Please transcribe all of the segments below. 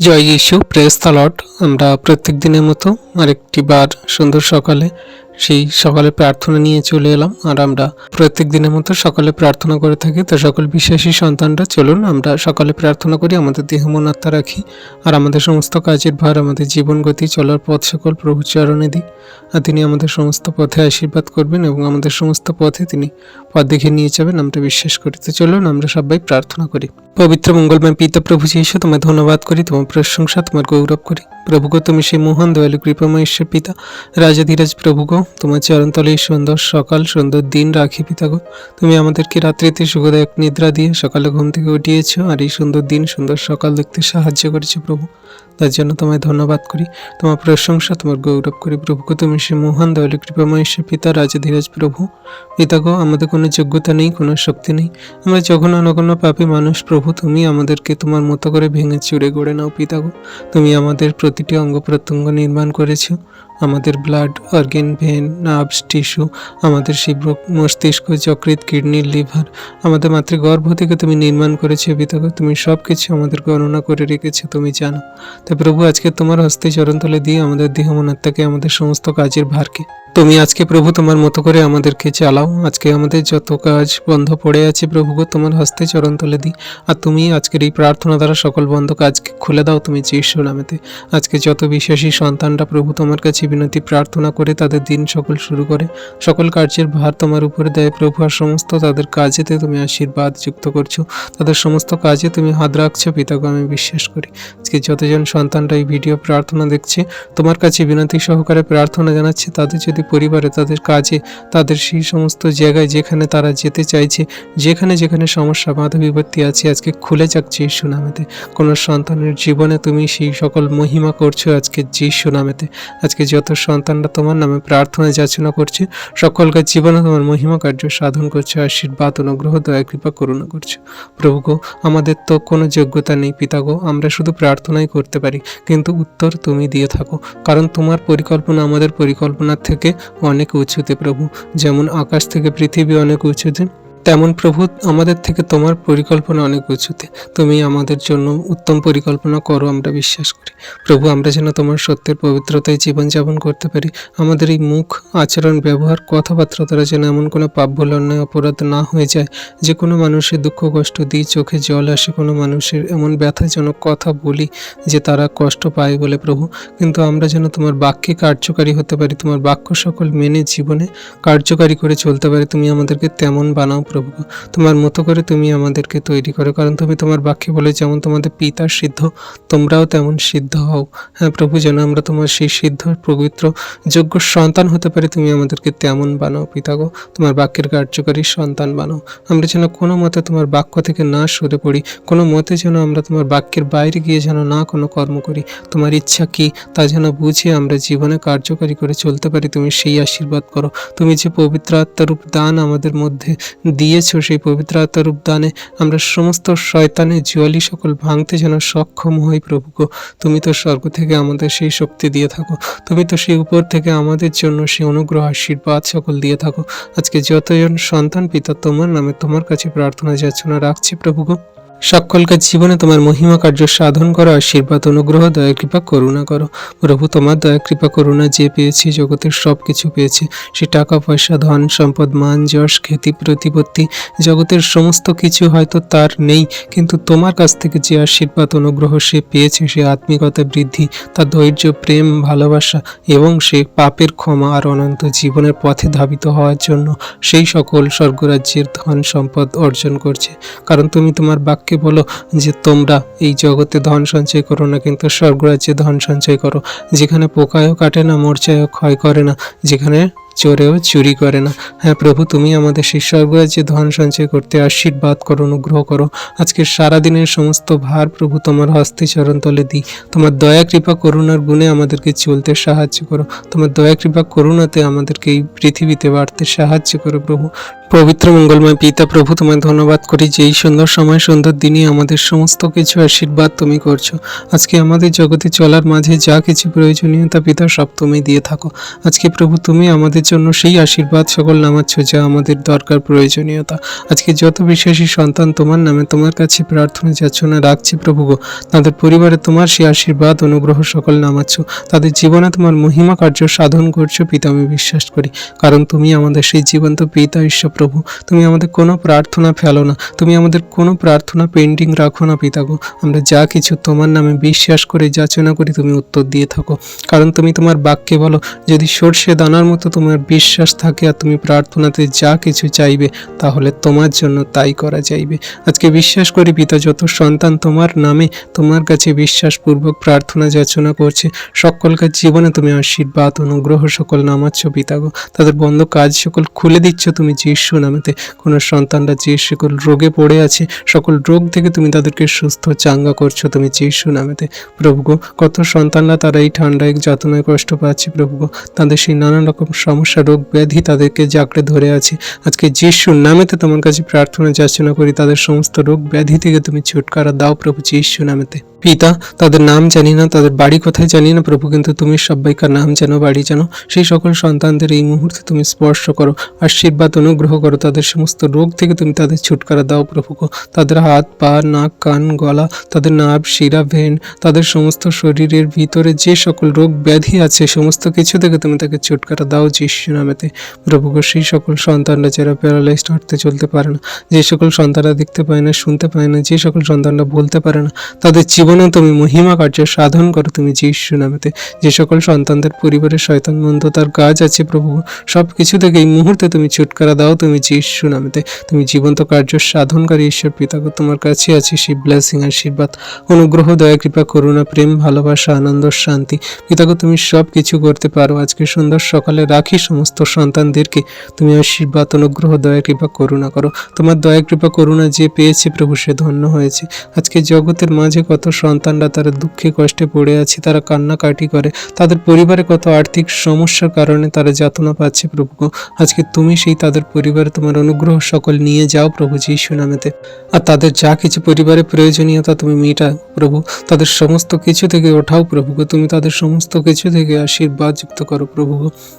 জয় যিশু প্রেস তালট আমরা প্রত্যেক দিনের মতো আরেকটি বার সুন্দর সকালে সেই সকালে প্রার্থনা নিয়ে চলে এলাম। আর আমরা প্রত্যেক দিনের মতো সকালে প্রার্থনা করে থাকি। তো সকল বিশ্বাসী সন্তানরা, চলুন আমরা সকালে প্রার্থনা করি, আমাদের দেহ মন আত্মা রাখি। আর আমাদের সমস্ত কাজের ভার, আমাদের জীবন গতি, চলার পথ সকল প্রভু চরণে দিই। আর তিনি আমাদের সমস্ত পথে আশীর্বাদ করবেন এবং আমাদের সমস্ত পথে তিনি পথ দেখে নিয়ে যাবেন, আমরা বিশ্বাস করি। তো চলুন আমরা সবাই প্রার্থনা করি। পবিত্র মঙ্গলময় পিতা প্রভু যীশু, তোমায় ধন্যবাদ করি, তোমার প্রশংসা, তোমার গৌরব করি। প্রভুগো তুমি সেই মহান দয়ালু কৃপাময় ঈশ্বর পিতা রাজাধিরাজ প্রভুগো তোমার চরণতলে সুন্দর সকাল, সুন্দর দিন রাখি পিতাগো তুমি আমাদেরকে রাত্রিতে সুখদায়ক নিদ্রা দিয়ে সকালে ঘুম থেকে উঠিয়েছো, আর এই সুন্দর দিন, সুন্দর সকাল দেখতে সাহায্য করেছ প্রভু। তার জন্য তোমায় ধন্যবাদ করি, তোমার প্রশংসা, তোমার গৌরব করি প্রভুকে তুমি সে মহান দয়ালু কৃপাময় ঈশ্বর পিতা রাজাধিরাজ প্রভু। পিতাগো আমাদের কোনো যোগ্যতা নেই, কোনো শক্তি নেই, আমরা যখন অনগণ্য পাপী মানুষ প্রভু, তুমি আমাদেরকে তোমার মতো করে ভেঙে চুরে গড়ে নাও পিতাগো তুমি আমাদের প্রতিটি অঙ্গ প্রত্যঙ্গ নির্মাণ করেছ। আমাদের blood organ vein nerves tissue আমাদের শিব্র মস্তিষ্ক, যকৃৎ কিডনি লিভার আমাদের মাতৃগর্ভ থেকে তুমি নির্মাণ করেছ বিতক তুমি সব কিছু আমাদের গণনা করে রেখেছো, তুমি জানো। তাই প্রভু, আজকে তোমার হস্তে চরণতলে দিয়ে আমাদের দেহ মনাত্মাকে আমাদের সমস্ত কাজের ভারকে তুমি আজকে প্রভু তোমার মতো করে আমাদেরকে চালাও। আজকে আমাদের যত কাজ বন্ধ পড়ে আছে প্রভু গো, তোমার হস্তে চরণ তুলে দিই। আর তুমি আজকের এই প্রার্থনা দ্বারা সকল বন্ধ কাজকে খুলে দাও তুমি যিশু নামেতে। আজকে যত বিশ্বাসী সন্তানরা প্রভু তোমার কাছে বিনতি প্রার্থনা করে, তাদের দিন সকল শুরু করে। সকল কার্যের ভার তোমার উপরে দেয় প্রভু, আর সমস্ত তাদের কাজেতে তুমি আশীর্বাদ যুক্ত করছ। তাদের সমস্ত কাজে তুমি হাত রাখছো পিতাকে আমি বিশ্বাস করি। আজকে যতজন সন্তানরা এই ভিডিও প্রার্থনা দেখছে, তোমার কাছে বিনতি সহকারে প্রার্থনা জানাচ্ছে, তাদের যদি পরিবারে, তাদের কাজে, তাদের সেই সমস্ত জায়গায় যেখানে তারা যেতে চাইছে, যেখানে যেখানে সমস্যা বাধা বিপত্তি আছে, আজকে খুলে যাক যিশু নামেতে কোনো সন্তানের জীবনে তুমি সেই সকল মহিমা করছ আজকে যিশু নামেতে আজকে যত সন্তানরা তোমার নামে প্রার্থনা, যাচনা করছে সকলকার জীবনে তোমার মহিমা কার্য সাধন করছ, আশীর্বাদ, অনুগ্রহ, দয়া, কৃপা, করুণা করছ। প্রভু গো, আমাদের তো কোনো যোগ্যতা নেই, পিতা গো, আমরা শুধু প্রার্থনাই করতে পারি, কিন্তু উত্তর তুমি দিয়ে থাকো, কারণ তোমার পরিকল্পনা আমাদের পরিকল্পনার থেকে অনেক উঁচুতে প্রভু। যেমন আকাশ থেকে পৃথিবী অনেক উঁচুতে তেমন প্রভু, আমাদের থেকে তোমার পরিকল্পনা অনেক উঁচুতে। তুমি আমাদের জন্য উত্তম পরিকল্পনা করো, আমরা বিশ্বাস করি। প্রভু, আমরা যেন তোমার সত্যের পবিত্রতায় জীবনযাপন করতে পারি। আমাদের এই মুখ, আচরণ, ব্যবহার কথাবার্তা দ্বারা যেন এমন কোনো পাপ অন্যায়, অপরাধ না হয়ে যায়। যে কোনো মানুষের দুঃখ, কষ্ট দিই চোখে জল আসে, কোনো মানুষের এমন ব্যথাজনক কথা বলি যে তারা কষ্ট পায় বলে, প্রভু। কিন্তু আমরা যেন তোমার বাক্যে কার্যকারী হতে পারি, তোমার বাক্য সকল মেনে জীবনে কার্যকারী করে চলতে পারি। তুমি আমাদেরকে তেমন বানাও প্রভু, তোমার মতো করে তুমি আমাদেরকে তৈরি করো। কারণ তুমি তোমার বাক্যে বলে, যেমন তোমাদের পিতা সিদ্ধ, তোমরাও তেমন সিদ্ধ হও। হ্যাঁ প্রভু, যেন আমরা তোমার সেই সিদ্ধ, পবিত্র, যোগ্য সন্তান হতে পারি, তুমি আমাদেরকে তেমন বানাও পিতাগো তোমার বাক্যের কার্যকারী সন্তান বানাও। আমরা যেন কোনো মতে তোমার বাক্য থেকে না সরে পড়ি, কোনো মতে যেন আমরা তোমার বাক্যের বাইরে গিয়ে যেন না কোনো কর্ম করি। তোমার ইচ্ছা কি, তা যেন বুঝে আমরা জীবনে কার্যকারী করে চলতে পারি, তুমি সেই আশীর্বাদ করো। তুমি যে পবিত্র আত্মারূপ দান আমাদের মধ্যে দিয়েছ সেই পবিত্র আত্মার উদ্যানে আমরা সমস্ত শয়তানের জুয়ালি সকল ভাঙতে যেন সক্ষম হই প্রভু গো তুমি তো স্বর্গ থেকে আমাদের সেই শক্তি দিয়ে থাকো। তুমি তো সেই উপর থেকে আমাদের জন্য সেই অনুগ্রহ, আশীর্বাদ সকল দিয়ে থাকো। আজকে যতজন সন্তান পিতা তোমার নামে তোমার কাছে প্রার্থনা যাচনা রাখছি প্রভু গো সকলকার জীবনে তোমার মহিমা কার্য সাধন করো, আশীর্বাদ, অনুগ্রহ, দয়া, কৃপা, করুণা করো। প্রভু, তোমার দয়া, কৃপা, করুণা যে পেয়েছি, জগতের সব কিছু পেয়েছি। সে টাকা, পয়সা, ধন, সম্পদ, মান, যশ, খ্যাতি, প্রতিপত্তি, জগতের সমস্ত কিছু হয়তো তার নেই, কিন্তু তোমার কাছ থেকে যে আশীর্বাদ, অনুগ্রহ সে পেয়েছে, সে আত্মিকতা, বৃদ্ধি, তার ধৈর্য, প্রেম, ভালোবাসা এবং সে পাপের ক্ষমা আর অনন্ত জীবনের পথে ধাবিত হওয়ার জন্য সেই সকল স্বর্গরাজ্যের ধন, সম্পদ অর্জন করছে। কারণ তুমি তোমার বাক্যে বলো যে তোমরা এই জগতে ধন সঞ্চয় করো না, কিন্তু স্বর্গরাজ্যে ধন সঞ্চয় করো। যেখানে পোকায়ও কাটে না, মরচায়ও ক্ষয় করে না, যেখানে চোরেও চুরি করে না। হ্যাঁ প্রভু, তুমি আমাদের সেই স্বর্গরাজ্যে ধন সঞ্চয় করতে আশীর্বাদ করো, অনুগ্রহ করো। আজকে সারাদিনের সমস্ত ভার প্রভু তোমার হস্তে চরণ তলে দিই। তোমার দয়া, কৃপা, করুণার গুণে আমাদেরকে চলতে সাহায্য করো। তোমার দয়া, কৃপা, করুণাতে আমাদেরকে এই পৃথিবীতে বাড়তে সাহায্য করো প্রভু। পবিত্র মঙ্গলময় পিতা প্রভু, তোমায় ধন্যবাদ করি যে এই সুন্দর সময়, সুন্দর দিনে আমাদের সমস্ত কিছু আশীর্বাদ তুমি করছ। আজকে আমাদের জগতে চলার মাঝে যা কিছু প্রয়োজনীয়তা পিতা, সব তুমি দিয়ে থাকো। আজকে প্রভু, তুমি আমাদের জন্য সেই আশীর্বাদ সকল নামাচ্ছ যা আমাদের দরকার, প্রয়োজনীয়তা। আজকে যত বিশ্বাসী সন্তান তোমার নামে তোমার কাছে প্রার্থনা যাচ্ছনা রাখছি প্রভু গো, তাদের পরিবারে তোমার সেই আশীর্বাদ, অনুগ্রহ সকল নামাচ্ছ। তাদের জীবনে তোমার মহিমা কার্য সাধন করছ পিতা, আমি বিশ্বাস করি। কারণ তুমি আমাদের সেই জীবন্ত পিতা, ঈশ্বর প্রভু, তুমি আমাদের কোনো প্রার্থনা ফেলো না। তুমি আমাদের কোনো প্রার্থনা পেন্ডিং রাখো না পিতা গো আমরা যা কিছু তোমার নামে বিশ্বাস করে, যাচনা করি, তুমি উত্তর দিয়ে থাকো। কারণ তুমি তোমার বাক্যে বলো, যদি সর্ষে দানার মতো তোমার বিশ্বাস থাকে আর তুমি প্রার্থনাতে যা কিছু চাইবে, তাহলে তোমার জন্য তাই করা যাইবে। আজকে বিশ্বাস করি পিতা, যত সন্তান তোমার নামে তোমার কাছে বিশ্বাসপূর্বক প্রার্থনা, যাচনা করছে সকলকার জীবনে তুমি আশীর্বাদ, অনুগ্রহ, সকল নামাচ্ছ পিতা গো তাদের বন্ধ কাজ সকল খুলে দিচ্ছ, তুমি যিশু নামেতে কোনো সন্তানরা যে সকল রোগে পড়ে আছে, সকল রোগ থেকে তুমি তাদেরকে সুস্থ চাঙ্গা করছ। তুমি যিশু নামেতে প্রভু গো, কত সন্তানরা তারা এই ঠান্ডায় যাতনায় কষ্ট পাচ্ছে প্রভু গো। তাদের সেই নানান রকম সমস্যা, রোগ ব্যাধি তাদেরকে জাকড়ে ধরে আছে। আজকে যিশুর নামেতে তোমার কাছে প্রার্থনা যাচনা করি, তাদের সমস্ত রোগ ব্যাধি থেকে তুমি ছুটকারা দাও প্রভু যিশু নামেতে। পিতা তাদের নাম জানি না তাদের বাড়ি কোথায় জানি না প্রভু কিন্তু তুমি সবাইকার নাম জানো বাড়ি জানো সেই সকল সন্তানদের এই মুহূর্তে তুমি স্পর্শ করো আশীর্বাদ অনুগ্রহ করো তাদের সমস্ত রোগ থেকে তুমি তাদের ছুটকারা দাও প্রভু গো। তাদের হাত পা নাক কান গলা তাদের নাভ শিরা ভেন তাদের সমস্ত শরীরের ভিতরে যে সকল রোগ ব্যাধি আছে সমস্ত কিছু থেকে তুমি তাকে ছুটকারা দাও যিশু নামেতে প্রভু গো, সেই সকল সন্তানরা যারা প্যারালাইজড হাঁটতে চলতে পারে না যে সকল সন্তানরা দেখতে পায় না শুনতে পায় না যে সকল সন্তানরা বলতে পারে না তাদের জীবনে তুমি মহিমা কার্য সাধন করো, তুমি যিশু নামেতে। যে সকল সন্তানদের পরিবারের শয়তান, মন্দ, তার কাজ আছে প্রভু সব কিছু থেকে এই মুহূর্তে তুমি ছুটকারা দাও, তুমি যিশু নামেতে। তুমি জীবন্ত কার্য সাধনকারী ঈশ্বর পিতাকে তোমার কাছে আছে সেই ব্লেসিং আশীর্বাদ, অনুগ্রহ, দয়া, কৃপা, করুণা, প্রেম, ভালোবাসা, আনন্দ, শান্তি। পিতাকে তুমি সব কিছু করতে পারো। আজকে সুন্দর সকালে রাখি সমস্ত সন্তানদেরকে। তুমি আশীর্বাদ, অনুগ্রহ, দয়া, কৃপা, করুণা করো। তোমার দয়া, কৃপা, করুণা যে পেয়েছে প্রভু, সে ধন্য হয়েছে। আজকে জগতের মাঝে কত সন্তানরা তারা দুঃখে কষ্টে পড়ে আছে, তারা কান্নাকাটি করে। তাদের পরিবারে কত আর্থিক সমস্যার কারণে তারা যাতনা পাচ্ছে প্রভু আজকে তুমি সেই তাদের পরিবারে তোমার অনুগ্রহ সকল নিয়ে যাও প্রভু যিশু নামেতে। আর তাদের যা কিছু পরিবারে প্রয়োজনীয়তা তুমি মেটাও প্রভু। তাদের সমস্ত কিছু থেকে ওঠাও প্রভু তুমি তাদের সমস্ত কিছু থেকে আশীর্বাদ যুক্ত করো প্রভু।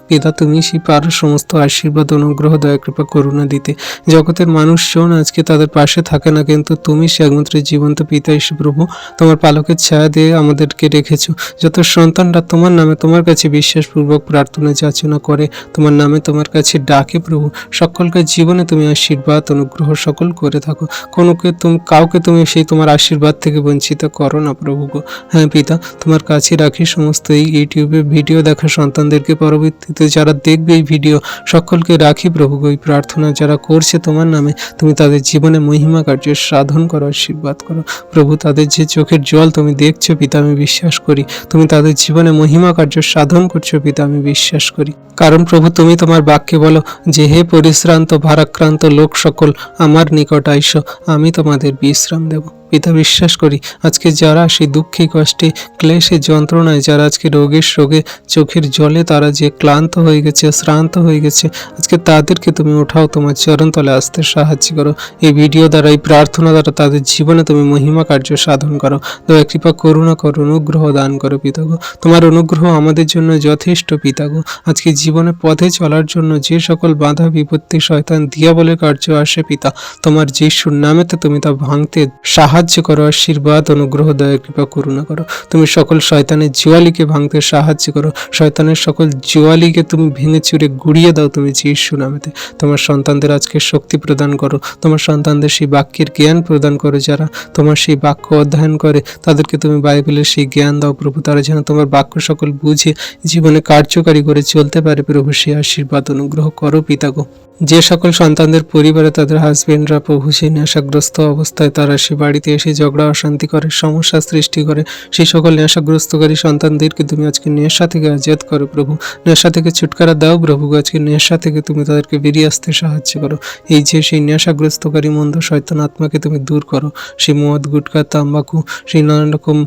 পিতা, তুমি সেই পারো সমস্ত আশীর্বাদ, অনুগ্রহ, দয়া, কৃপা, করুণা দিতে। জগতের মানুষজন আজকে তাদের পাশে থাকে না, কিন্তু তুমি সে একমাত্র জীবন্ত পিতা এসে প্রভু। তোমার পালকের ছায়া দিয়ে আমাদেরকে রেখেছো। যত সন্তানরা তোমার নামে তোমার কাছে বিশ্বাসপূর্বক প্রার্থনা যাচনা করে, তোমার নামে তোমার কাছে ডাকে, প্রভু। সকলকে জীবনে তুমি আশীর্বাদ, অনুগ্রহ সকল করে থাকো। কোনোকে তুমি কাউকে তুমি সেই তোমার আশীর্বাদ থেকে বঞ্চিত করো না, প্রভু গো। হ্যাঁ পিতা, তোমার কাছে রাখি সমস্ত এই ইউটিউবে ভিডিও দেখা সন্তানদেরকে পরবর্তীতে যারা দেখবে এই ভিডিও, সকলকে রাখি, প্রভু গো। এই প্রার্থনা যারা করছে তোমার নামে, তুমি তাদের জীবনে মহিমা কার্য সাধন করো, আশীর্বাদ করো। প্রভু, তাদের যে চোখের জল তুমি দেখছ, পিতা, আমি বিশ্বাস করি। তুমি তাদের জীবনে মহিমা কার্য সাধন করছ, পিতা, আমি বিশ্বাস করি। কারণ প্রভু, তুমি তোমার বাক্যে বলো, যে হে পরিশ্রান্ত, ভারাক্রান্ত লোক সকল, আমার নিকট আইসো, আমি তোমাদের বিশ্রাম দেব। পিতা বিশ্বাস করি। আজকে যারা সেই দুঃখে কষ্টে, ক্লেশে যন্ত্রণায়, যারা আজকে রোগের রোগে চোখের জলে, তারা যে ক্লান্ত হয়ে গেছে শ্রান্ত হয়ে গেছে, আজকে তাদেরকে তুমি ওঠাও তোমার চরণতলে আসতে সাহায্য করো। এই ভিডিও দ্বারা, এই প্রার্থনা দ্বারা তাদের জীবনে তুমি মহিমা কার্য সাধন করো। দয়া, কৃপা, করুণা করো, অনুগ্রহ দান করো পিতাগো তোমার অনুগ্রহ আমাদের জন্য যথেষ্ট পিতাগো আজকে জীবনে পথে চলার জন্য যে সকল বাধা, বিপত্তি, শয়তান, দিয়া বলে কার্য আসে পিতা। তোমার যিশুর নামেতে তুমি তা ভাঙতে সাহায্য করো, আশীর্বাদ, অনুগ্রহ, দয়া, কৃপা, করুণা করো। তুমি সকল শয়তানের জুয়ালিকে ভাঙতে সাহায্য করো। শয়তানের সকল জুয়ালিকে তুমি ভেঙে চুরে গুড়িয়ে দাও তুমি যিশু নামেতে। তোমার সন্তানদের আজকে শক্তি প্রদান করো। তোমার সন্তানদের সেই বাক্যের জ্ঞান প্রদান করো যারা তোমার সেই বাক্য অধ্যয়ন করে, তাদেরকে তুমি বাইবেলের সেই জ্ঞান দাও প্রভু, তারা যেন তোমার বাক্য সকল বুঝে, জীবনে কার্যকারী করে চলতে পারে। প্রভু, সেই আশীর্বাদ, অনুগ্রহ করো পিতাগো যে সকল সন্তানদের পরিবারে তাদের হাজবেন্ডরা প্রভু সেই নেশাগ্রস্ত অবস্থায় তারা সে বাড়িতে এসে ঝগড়া, অশান্তি করে, সমস্যা সৃষ্টি করে, সেই সকল নেশাগ্রস্তকারী সন্তানদেরকে তুমি আজকে নেশা থেকে আজাদ করো প্রভু। নেশা থেকে ছুটকারা দাও প্রভু, আজকে নেশা থেকে তুমি তাদেরকে বেরিয়ে আসতে সাহায্য করো। এই যে সেই নেশাগ্রস্তকারী মন্দ শয়তান আত্মাকে তুমি দূর করো। সেই মদ, গুটকা, তাম্বাকু, সেই নানান রকম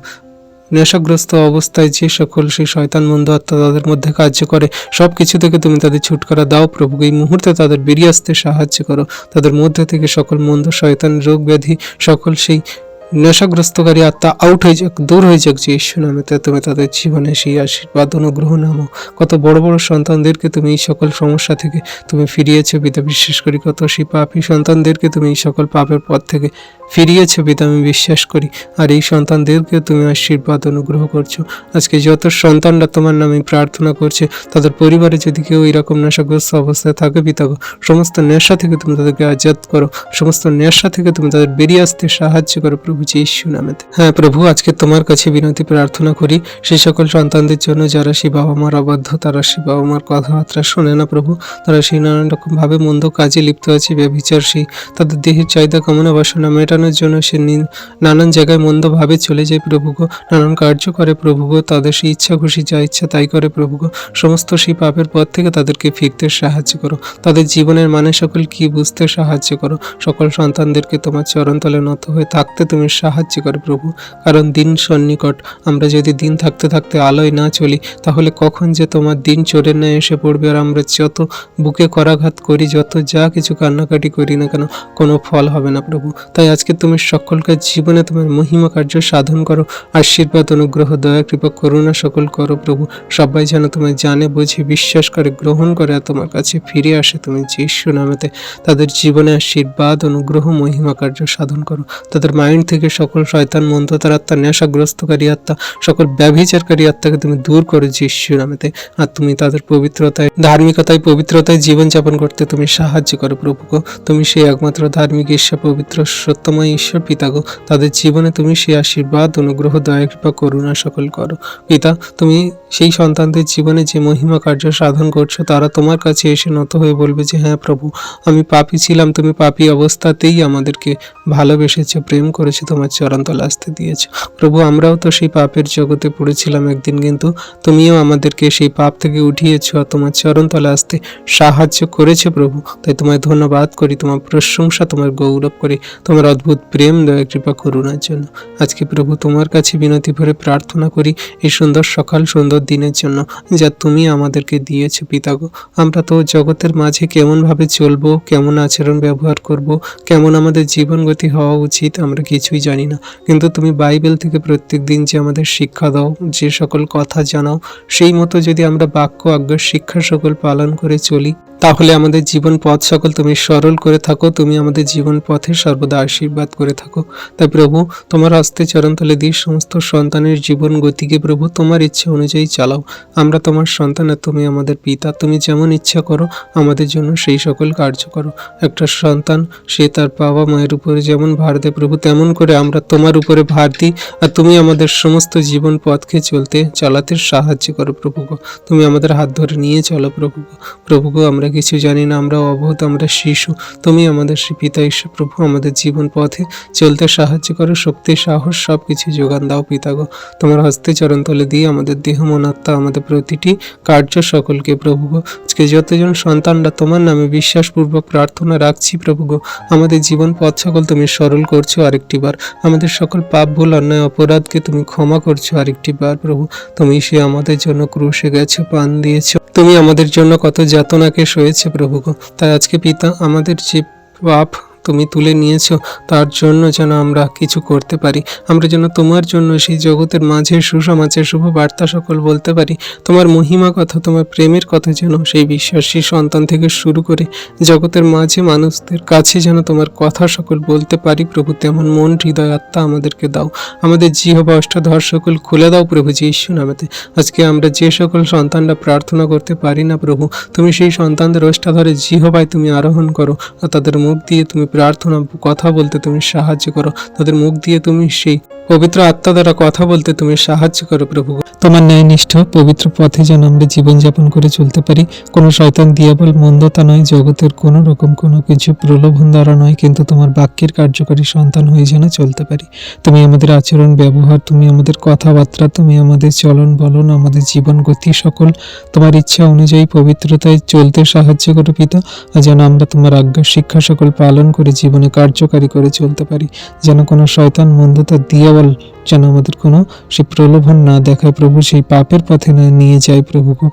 নেশাগ্রস্ত অবস্থায় যে সকল সেই শয়তান মন্দ আত্মা তাদের মধ্যে কার্য করে সব কিছু থেকে তুমি তাদের ছুটকারা দাও প্রভু। এই মুহূর্তে তাদের বেরিয়ে আসতে সাহায্য করো। তাদের মধ্যে থেকে সকল মন্দ শয়তান রোগ ব্যাধি সকল সেই নেশাগ্রস্তকারী আত্মা আউট হয়ে যাক, দূর হয়ে যাক যে ঈশ্বর নামে। তা তুমি তাদের জীবনে সেই আশীর্বাদ, অনুগ্রহ নামো। কত বড় বড় সন্তানদেরকে তুমি এই সকল সমস্যা থেকে তুমি ফিরিয়েছো, পিতা। বিশ্বাস করি কত সেই পাপী সন্তানদেরকে তুমি এই সকল পাপের পথ থেকে ফিরিয়েছো, পিতা। আমি বিশ্বাস করি, আর এই সন্তানদেরকে তুমি আশীর্বাদ, অনুগ্রহ করছ। আজকে যত সন্তানরা তোমার নামে প্রার্থনা করছে, তাদের পরিবারে যদি কেউ এরকম নেশাগ্রস্ত অবস্থায় থাকে, পিতা সমস্ত নেশা থেকে তুমি তাদেরকে আজাদ করো। সমস্ত নেশা থেকে তুমি তাদের বেরিয়ে আসতে সাহায্য করো প্রভু যীশু নামেতে হ্যাঁ প্রভু, আজকে তোমার কাছে বিনতি, প্রার্থনা করি। সেই সকল সন্তানদের জন্য যারা সেই বাবা মার অবাধ্য, তারা সেই বাবা মার কথাবার্তা শোনে না, প্রভু। তারা সেই নানান রকম ভাবে মন্দ কাজে লিপ্ত আছে, ব্যভিচার। সেই তাদের দেহের চাহিদা, কামনা, বাসনা মেটানোর জন্য সে নানান জায়গায় মন্দভাবে চলে যায়, প্রভু গো। নানান কার্য করে, প্রভু গো। তাদের সেই ইচ্ছা খুশি, যা ইচ্ছা তাই করে, প্রভু গো। সমস্ত সেই পাপের পথ থেকে তাদেরকে ফিরতে সাহায্য করো। তাদের জীবনের মানে সকল কি বুঝতে সাহায্য করো। সকল সন্তানদেরকে তোমার চরণতলে নত হয়ে থাকতে তুমি সাহায্য করো প্রভু। কারণ দিন সন্নিকট আমরা যদি দিন থাকতে থাকতে আলোয় না চলি, তাহলে কখন যে তোমার দিন চোরের না এসে পড়বে আর আমরা যত বুকে করাঘাত করি, যত যা কিছু কান্নাকাটি করি না কেন, কোনো ফল হবে না প্রভু। তাই আজকে তুমি সকলকে জীবনে তোমার মহিমা কার্য সাধন করো, আশীর্বাদ, অনুগ্রহ, দয়া, কৃপা, করুণা সকল করো প্রভু। সবাই যেন তোমায় জানে, বুঝে, বিশ্বাস করে, গ্রহণ করে আর তোমার কাছে ফিরে আসে তুমি যিশু নামেতে। তাদের জীবনে আশীর্বাদ, অনুগ্রহ, মহিমা কার্য সাধন করো। তাদের মাইন্ড থেকে সকল শয়তান মন্দ তার আত্মা, নেশাগ্রস্তকারী আত্মা, সকল ব্যভিচারকারী আত্মাকে তুমি দূর করো যিশু নামেতে আর তুমি তাদের পবিত্রতায়, ধার্মিকতায়, পবিত্রতায় জীবনযাপন করতে তুমি সাহায্য করো প্রভু গো তুমি সেই একমাত্র ধার্মিক ঈশ্বর, পবিত্র সত্যময় ঈশ্বর পিতা গো। তাদের জীবনে তুমি সেই আশীর্বাদ, অনুগ্রহ, দয়া, কৃপা, করুণা সকল করো। পিতা, তুমি সেই সন্তানদের জীবনে যে মহিমা কার্য সাধন করছ, তারা তোমার কাছে এসে নত হয়ে বলবে যে হ্যাঁ প্রভু, আমি পাপী ছিলাম, তুমি পাপী অবস্থাতেই আমাদেরকে ভালোবেসেছো, প্রেম করেছ, তোমার চরণতলে আসতে দিয়েছ। প্রভু, আমরাও তো সেই পাপের জগতে পড়েছিলাম একদিন, কিন্তু তুমিও আমাদেরকে সেই পাপ থেকে উঠিয়েছো তোমার চরণতলে আসতে সাহায্য করেছ প্রভু। তাই তোমায় ধন্যবাদ করি, তোমার প্রশংসা, তোমার গৌরব করি, তোমার অদ্ভুত প্রেম, দয়া, কৃপা, করুণার জন্য। আজকে প্রভু, তোমার কাছে বিনতি ভরে প্রার্থনা করি এই সুন্দর সকাল, সুন্দর দিনের জন্য, যা তুমি আমাদেরকে দিয়েছ পিতাগো আমরা তো জগতের মাঝে কেমনভাবে চলবো, কেমন আচরণ ব্যবহার করব, কেমন আমাদের জীবন গতি হওয়া উচিত, আমরা কিছুই জানি না। কিন্তু তুমি বাইবেল থেকে প্রত্যেক দিন যে আমাদের শিক্ষা দাও, যে সকল কথা জানাও, সেই মতো যদি আমরা বাক্য আজ্ঞার শিক্ষা সকল পালন করে চলি তাহলে আমাদের জীবন পথ সকল তুমি সরল করে থাকো, তুমি আমাদের জীবন পথে সর্বদা আশীর্বাদ করে থাকো তাই প্রভু, তোমার হস্তে চরণতলে দিয়ে সমস্ত সন্তানের জীবন গতিকে প্রভু, তোমার ইচ্ছে অনুযায়ী চালাও আমরা তোমার সন্তান আর তুমি আমাদের পিতা, তুমি যেমন ইচ্ছা করো, আমাদের জন্য সেই সকল কার্য করো একটা সন্তান, সে তার বাবা মায়ের উপরে যেমন ভার দেয় প্রভু, তেমন করে আমরা তোমার উপরে ভার দিই আর তুমি আমাদের সমস্ত জীবন পথকে চলতে, চালাতে সাহায্য করো প্রভু গো। তুমি আমাদের হাত ধরে নিয়ে চলো প্রভু গো। প্রভু গো, আমরা কিছু জানি না, আমরা অবোধ আমরা শিশু। তুমি আমাদের পিতা ঈশ্বর প্রভু, আমাদের জীবন পথে চলতে সাহায্য করো, শক্তি, সাহস সব কিছু যোগান দাও পিতা গো। তোমার হস্তে চরণ তলে দিয়ে আমাদের দেহ মনাত্মা আমাদের প্রতিটি কার্য সকলকে প্রভু আজকে যতজন সন্তানরা তোমার নামে বিশ্বাসপূর্বক প্রার্থনা রাখছি প্রভু গো, আমাদের জীবন পথ সকল তুমি সরল করছ আরেকটি বার। আমাদের সকল পাপ, ভুল, অন্যায়, অপরাধকে তুমি ক্ষমা করছ আরেকটি বার প্রভু। তুমি সে আমাদের জন্য ক্রুশে গেছো, পান দিয়েছ। তুমি আমাদের জন্য কত যাতনাকে সয়েছে প্রভু তাই আজকে পিতা আমাদের যে পাপ তুমি তুলে নিয়েছো, তার জন্য যেন আমরা কিছু করতে পারি। আমরা যেন তোমার জন্য সেই জগতের মাঝে সুসমাচার শুভ বার্তা সকল বলতে পারি। তোমার মহিমা কথা, তোমার প্রেমের কথা যেন সেই বিশ্বাসী সন্তান থেকে শুরু করে জগতের মাঝে মানুষদের কাছে যেন তোমার কথা সকল বলতে পারি। প্রভু, তেমন মন, হৃদয়, আত্মা আমাদেরকে দাও। আমাদের জিহবা অষ্টাধর সকল খুলে দাও প্রভু যীশু নামেতে। আজকে আমরা যে সকল সন্তানরা প্রার্থনা করতে পারি না প্রভু, তুমি সেই সন্তানদের অষ্টাধরে জিহবায় তুমি আরোহণ করো আর তাদের মুখ দিয়ে তুমি প্রার্থনা, কথা বলতে তুমি সাহায্য করো। তাদের মুখ দিয়ে তুমি সেই পবিত্র আত্মা দ্বারা কথা বলতে তুমি সাহায্য করো, প্রভু। তোমার ন্যায়নিষ্ঠ, পবিত্র পথে যেন আমরা জীবনযাপন করে চলতে পারি, কোনো শয়তান, দিয়াবল, মন্দতা নয়, জগতের কোনো রকম কোনো কিছু প্রলোভন দ্বারা নয়, কিন্তু তোমার বাক্যের কার্যকারী সন্তান হয়ে যেন চলতে পারি। তুমি আমাদের আচরণ, ব্যবহার, তুমি আমাদের কথাবার্তা, তুমি আমাদের চলন, বলন, আমাদের জীবন গতি সকল তোমার ইচ্ছা অনুযায়ী পবিত্রতায় চলতে সাহায্য করো, পিতা। যেন আমরা তোমার আজ্ঞা, শিক্ষা সকল পালন করে করে জীবনে কার্যকারী করে চলতে পারি। যেন কোনো শয়তান মন্দতা দিয়াওয়াল যেন আমাদের কোনো সে প্রলোভন না দেখায় প্রভু, সেই পাপের পথে না নিয়ে যায় প্রভুকে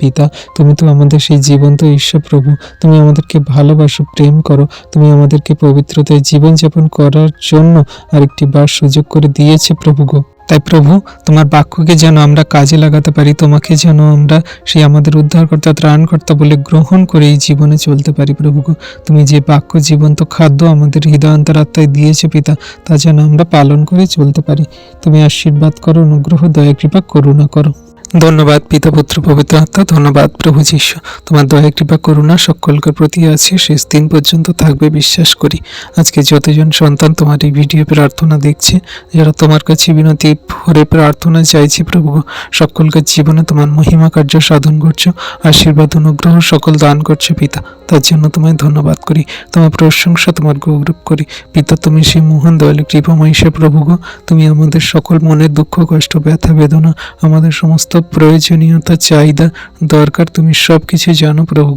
পিতা, তুমি তো আমাদের সেই জীবন্ত ঈশ্বর প্রভু। তুমি আমাদেরকে ভালোবাসো, প্রেম করো। তুমি আমাদেরকে পবিত্রতায় জীবনযাপন করার জন্য আরেকটি বার সুযোগ করে দিয়েছে প্রভু গো। তাই প্রভু, তোমার বাক্যকে যেন আমরা কাজে লাগাতে পারি, তোমাকে যেন আমরা সেই আমাদের উদ্ধারকর্তা, ত্রাণকর্তা বলে গ্রহণ করে এই জীবনে চলতে পারি প্রভু তুমি যে বাক্য, জীবন্ত খাদ্য আমাদের হৃদয়ান্তরাত্মায় দিয়েছে পিতা, তা যেন আমরা পালন করে চলতে পারি। তুমি আশীর্বাদ করো, অনুগ্রহ, দয়া, কৃপা, করুণা করো। ধন্যবাদ, পিতা, পুত্র, পবিত্র আত্মা, ধন্যবাদ, প্রভু যিশু। তোমার দয়া, কৃপা, করুণা সকলকার প্রতি আছে, শেষ দিন পর্যন্ত থাকবে, বিশ্বাস করি। আজকে যতজন সন্তান তোমার এই ভিডিও প্রার্থনা দেখছে, যারা তোমার কাছে বিনতি ভরে প্রার্থনা চাইছি, প্রভু, সকলকে জীবনে তোমার মহিমা কার্য সাধন করছ, আশীর্বাদ, অনুগ্রহ সকল দান করছ, পিতা। তার জন্য তোমায় ধন্যবাদ করি। তোমার প্রশংসা তোমার গৌরব করি। পিতা, তুমি সেই মোহন, দয়ালু, কৃপাময় সে প্রভু তুমি আমাদের সকল মনের দুঃখ, কষ্ট, ব্যথা, বেদনা, আমাদের সমস্ত প্রয়োজনীয়তা চাহিদা দরকার। তুমি সব কিছু জানো প্রভু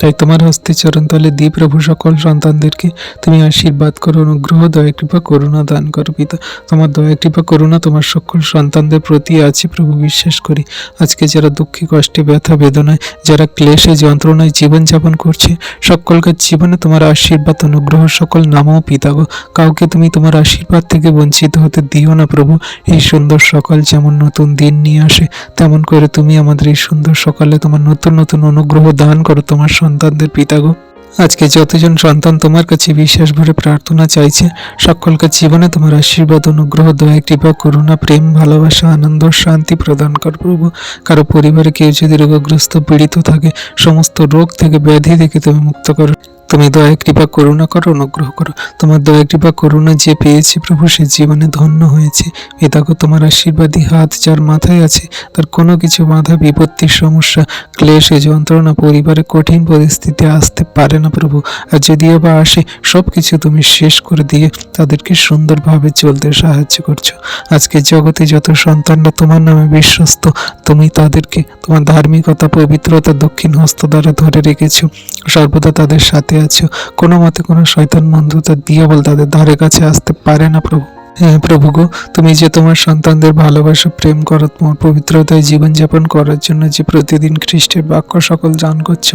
তাই তোমার হস্তে চরণতলে দি প্রভু সকল সন্তানদেরকে তুমি আশীর্বাদ করো, অনুগ্রহ, দয়া, কৃপা, করুণা দান করো, পিতা। তোমার দয়া, কৃপা, করুণা তোমার সকল সন্তানদের প্রতি আছে, প্রভু বিশ্বাস করি। আজকে যারা দুঃখে, কষ্টে, ব্যথা, বেদনায়, যারা ক্লেশে, যন্ত্রণায় জীবনযাপন করছে সকলকার জীবনে তোমার আশীর্বাদ, অনুগ্রহ, সকল নামও পিতা গো। কাউকে তুমি তোমার আশীর্বাদ থেকে বঞ্চিত হতে দিও না, প্রভু। এই সুন্দর সকাল যেমন নতুন দিন নিয়ে আসে, তেমন করে তুমি আমাদের এই সুন্দর সকালে তোমার নতুন নতুন অনুগ্রহ দান করো, তোমার সন্তানদের পিতা গো। আজকে যতজন সন্তান তোমার কাছে বিশ্বাস ভরে প্রার্থনা চাইছে, সকলকে জীবনে তোমার আশীর্বাদ, অনুগ্রহ, দয়া, কৃপা, করুণা, প্রেম, ভালোবাসা, আনন্দ, শান্তি প্রদান কর প্রভু। কারও পরিবারে কেউ যদি রোগগ্রস্ত, পীড়িত থাকে, সমস্ত রোগ থেকে ব্যাধি থেকে তুমি মুক্ত করো। তুমি দয়া, কৃপা, করুণা করো, অনুগ্রহ করো। তোমার দয়া, কৃপা, করুণা যে পেয়েছে প্রভু, সে জীবনে ধন্য হয়েছে। পিতাগো তোমার আশীর্বাদী হাত যার মাথায় আছে, তার কোনো কিছু বাধা বিপত্তির সমস্যা, ক্লেশে যন্ত্রণা, পরিবারে কঠিন পরিস্থিতি আসতে পারে না প্রভু। আর যদিও বা আসে সব কিছু তুমি শেষ করে দিয়ে তাদেরকে সুন্দরভাবে চলতে সাহায্য করছ। আজকে জগতে যত সন্তানরা তোমার নামে বিশ্বস্ত, তুমি তাদেরকে তোমার ধার্মিকতা, পবিত্রতা দক্ষিণ হস্ত দ্বারা ধরে রেখেছো। সর্বদা তাদের সাথে আছো। কোনো মতে কোনো শয়তান বন্ধুতা দিয়ে বল তাদের ধারে কাছে আসতে পারে না প্রভু। হ্যাঁ প্রভু গো, তুমি যে তোমার সন্তানদের ভালোবাসা, প্রেম করো, তোমার পবিত্রতায় জীবনযাপন করার জন্য যে প্রতিদিন খ্রিস্টের বাক্য সকল দান করছ,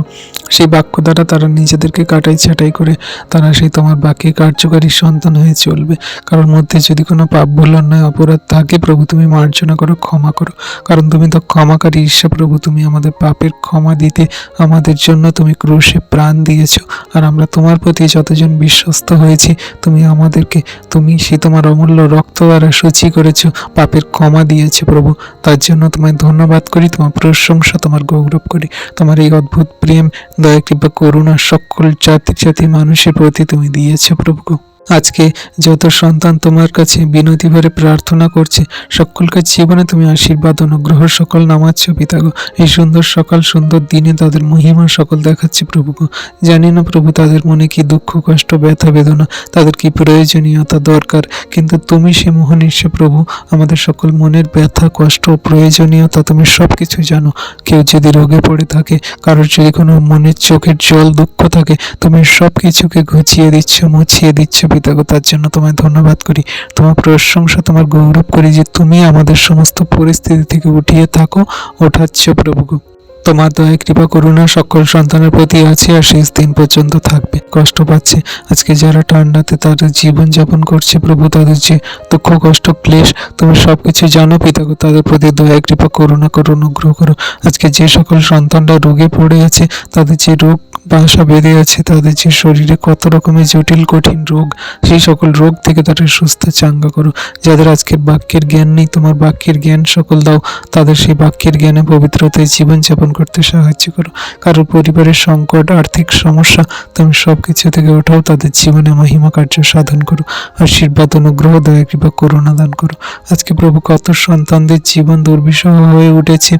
সেই বাক্য দ্বারা তারা নিজেদেরকে কাটাই ছাটাই করে, তারা সেই তোমার বাক্যে কার্যকারী সন্তান হয়ে চলবে। কারণ মধ্যে যদি কোনো পাপ ভুল, অন্যায়, অপরাধ থাকে, প্রভু তুমি মার্জনা করো, ক্ষমা করো। কারণ তুমি তো ক্ষমাকারী ঈশ্বর প্রভু তুমি আমাদের পাপের ক্ষমা দিতে আমাদের জন্য তুমি ক্রুশে প্রাণ দিয়েছ। আর আমরা তোমার প্রতি যতজন বিশ্বস্ত হয়েছি, তুমি আমাদেরকে, তুমি সে তোমার অমূল্য রক্ত দ্বারা সূচি করেছ, পাপের ক্ষমা দিয়েছে প্রভু তার জন্য তোমায় ধন্যবাদ করি, তোমার প্রশংসা তোমার গৌরব করি তোমার এই অদ্ভুত প্রেম, দয়া, কৃপা, করুণা সকল জাতি জাতি মানুষের প্রতি তুমি দিয়েছ প্রভু। আজকে যত সন্তান তোমার কাছে বিনতি ভরে প্রার্থনা করছে সকলকার জীবনে তুমি আশীর্বাদ, অনুগ্রহ, সকল নামাচ্ছ পিতাগো এই সুন্দর সকাল, সুন্দর দিনে তাদের মহিমা সকল দেখাচ্ছে প্রভু গো। জানি না প্রভু তাদের মনে কি দুঃখ, কষ্ট, ব্যথা, বেদনা, তাদের কি প্রয়োজনীয়তা দরকার, কিন্তু তুমি সে মহান ঈশ্বর প্রভু, আমাদের সকল মনের ব্যথা, কষ্ট প্রয়োজনীয়তা তুমি সব কিছু জানো। কেউ যদি রোগে পড়ে থাকে, কারোর যদি কোনো মনের চোখের জল দুঃখ থাকে, তুমি সব কিছুকে ঘুচিয়ে দিচ্ছ, মুছিয়ে দিচ্ছ পিতাগো তার জন্য তোমায় ধন্যবাদ করি। তোমার প্রশংসা, তোমার গৌরব করি যে তুমি আমাদের সমস্ত পরিস্থিতি থেকে উঠিয়ে থাকো, ওঠাচ্ছ প্রভুগো তোমার দয়া কৃপা করুণা, সকল সন্তানের প্রতি আছে আর শেষ দিন পর্যন্ত থাকবে। কষ্ট পাচ্ছে। আজকে যারা ঠান্ডাতে তাদের জীবন যাপন করছে, প্রভু তাদের যে দুঃখ, কষ্ট, ক্লেশ তুমি সব কিছু জানো পিতাগো তাদের প্রতি দয়া, কৃপা, করুণা করো, অনুগ্রহ করো। আজকে যে সকল সন্তানরা রোগে পড়ে আছে, তাদের যে রোগ বাসা বেঁধে আছে, তাদের যে শরীরে কত রকমের জটিল, কঠিন রোগ, সেই সকল রোগ থেকে তাদের সুস্থ চাঙ্গা করো। যাদের আজকের বাক্যের জ্ঞান নেই, তোমার বাক্যের জ্ঞান সকল দাও। তাদের সেই বাক্যের জ্ঞানে পবিত্রতায় জীবনযাপন করতে সাহায্য করো। কারোর পরিবারের সংকট, আর্থিক সমস্যা, তুমি সব কিছু থেকে ওঠাও, তাদের জীবনে মহিমা কার্য সাধন করো। আশীর্বাদ, অনুগ্রহ, দয়া, কৃপা, করুণা দান করো। আজকে প্রভু কত সন্তানদের জীবন দুর্বিষহ হয়ে উঠেছে।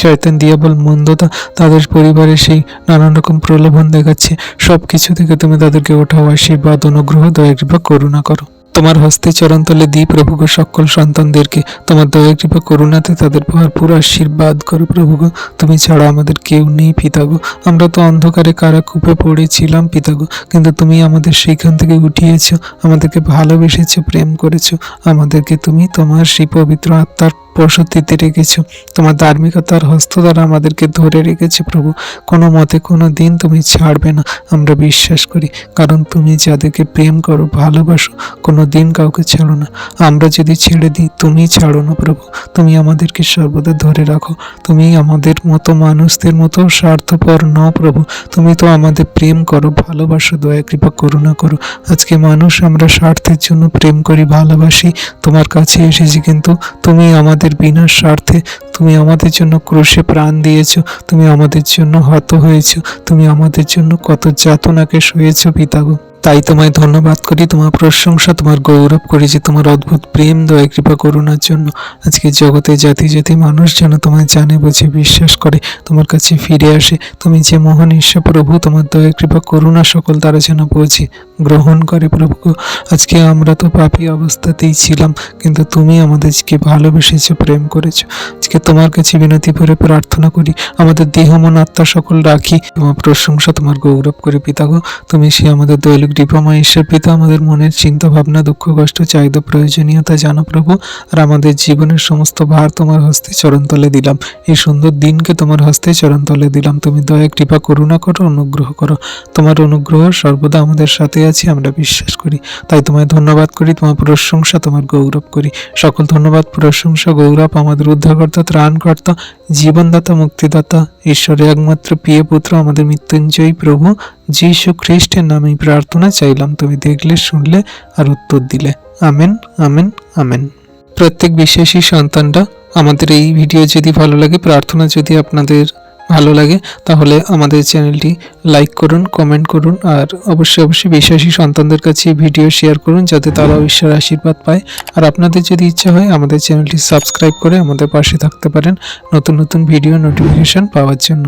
শয়তান, দিয়াবল, মন্দতা, তাদের পরিবারে সেই নানান রকম প্রলোভন দেখাচ্ছে। সব কিছু থেকে তুমি তাদেরকে ওঠাও। আশীর্বাদ, অনুগ্রহ, দয়া, কৃপা, করুণা করো। তোমার হস্তে চরণ চরণতলে দিই প্রভুগ, সকল সন্তানদেরকে। তোমার দয়া কৃপা, করুণাতে তাদের ভরপুর আশীর্বাদ করো প্রভুগ। তুমি ছাড়া আমাদের কেউ নেই পিতাগ। আমরা তো অন্ধকারে কারা কূপে পড়েছিলাম পিতাগ। কিন্তু তুমি আমাদের সেইখান থেকে উঠিয়েছ, আমাদেরকে ভালোবেসেছ, প্রেম করেছ। আমাদেরকে তুমি তোমার সেই পবিত্র আত্মার বসতিতে রেখেছো। তোমার ধার্মিকতার হস্ত দ্বারা আমাদেরকে ধরে রেখেছো, প্রভু। কোনো মতে কোনো দিন তুমি ছাড়বে না, আমরা বিশ্বাস করি। কারণ তুমি যাদেরকে প্রেম করো, ভালোবাসো, কোনো দিন কাউকে ছাড়ো না। আমরা যদি ছেড়ে দিই, তুমি ছাড়ো না, প্রভু। তুমি আমাদেরকে সর্বদা ধরে রাখো। তুমি আমাদের মতো মানুষদের মতো স্বার্থপর ন প্রভু। তুমি তো আমাদের প্রেম করো, ভালোবাসো, দয়া, কৃপা, করুণা করো। আজকে মানুষ আমরা স্বার্থের জন্য প্রেম করি, ভালোবাসি। তোমার কাছে এসেছি, কিন্তু তুমি আমাদের বিনা স্বার্থে তুমি আমাদের জন্য ক্রুশে প্রাণ দিয়েছ, তুমি আমাদের জন্য হত হয়েছ, তুমি আমাদের জন্য কত যাতনাকে শুয়েছ, পিতাগো। তাই তোমায় ধন্যবাদ করি, তোমার প্রশংসা, তোমার গৌরব করি যে তোমার অদ্ভুত প্রেম, দয়া, কৃপা, করুণার জন্য। আজকে জগতে জাতি জাতি মানুষ যেন তোমায় জানে, বুঝে, বিশ্বাস করে, তোমার কাছে ফিরে আসে। তুমি যে মহান ঈশ্বর প্রভু, তোমার দয়া, কৃপা, করুণা সকল তারা যেন বোঝে, গ্রহণ করে প্রভু। আজকে আমরা তো পাপী অবস্থাতেই ছিলাম, কিন্তু তুমি আমাদেরকে ভালোবেসেছো, প্রেম করেছ। আজকে তোমার কাছে বিনতি করে প্রার্থনা করি, আমাদের দেহ, মন, আত্মা সকল রাখি, তোমার প্রশংসা, তোমার গৌরব করে পিতা গো, তুমি সে আমাদের দৈলিক ডিপ্লোমা ঈশ্বর পিতা আমাদের মনের চিন্তা, ভাবনা, দুঃখ, কষ্ট, চাহিদা, প্রয়োজনীয়তা জানো প্রভু। আর আমাদের জীবনের সমস্ত ভার তোমার হস্তে চরণতলে দিলাম। এই সুন্দর দিনকে তোমার হস্তে চরণতলে দিলাম। তুমি দয়া, কৃপা, করুণা করো, অনুগ্রহ করো। তোমার অনুগ্রহ সর্বদা আমাদের সাথে আছে, আমরা বিশ্বাস করি। তাই তোমায় ধন্যবাদ করি, তোমার প্রশংসা, তোমার গৌরব করি। সকল ধন্যবাদ, প্রশংসা, গৌরব আমাদের উদ্ধারকর্তা, ত্রাণকর্তা, জীবনদাতা, মুক্তিদাতা ঈশ্বরের একমাত্র প্রিয় পুত্র, আমাদের মৃত্যুঞ্জয়ী প্রভু, যীশু খ্রিস্টের নামে প্রার্থনা চাইলাম, তুমি দেখলে, শুনলে আর উত্তর দিলে। Amen amen amen. প্রত্যেক বিশ্বাসী সন্তানরা, আমাদের এই ভিডিও যদি ভালো লাগে, প্রার্থনা যদি আপনাদের ভালো লাগে, তাহলে আমাদের চ্যানেলটি লাইক করুন কমেন্ট করুন, আর অবশ্যই অবশ্যই বিশ্বাসী সন্তানদের কাছে ভিডিও শেয়ার করুন, যাতে তারাও ঈশ্বর আশীর্বাদ পায়। আর আপনাদের যদি ইচ্ছা হয়, আমাদের চ্যানেলটি সাবস্ক্রাইব করে আমাদের পাশে থাকতে পারেন নতুন নতুন ভিডিও নোটিফিকেশান পাওয়ার জন্য।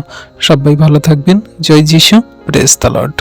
সবাই ভালো থাকবেন। জয় যিশু। Press the Lord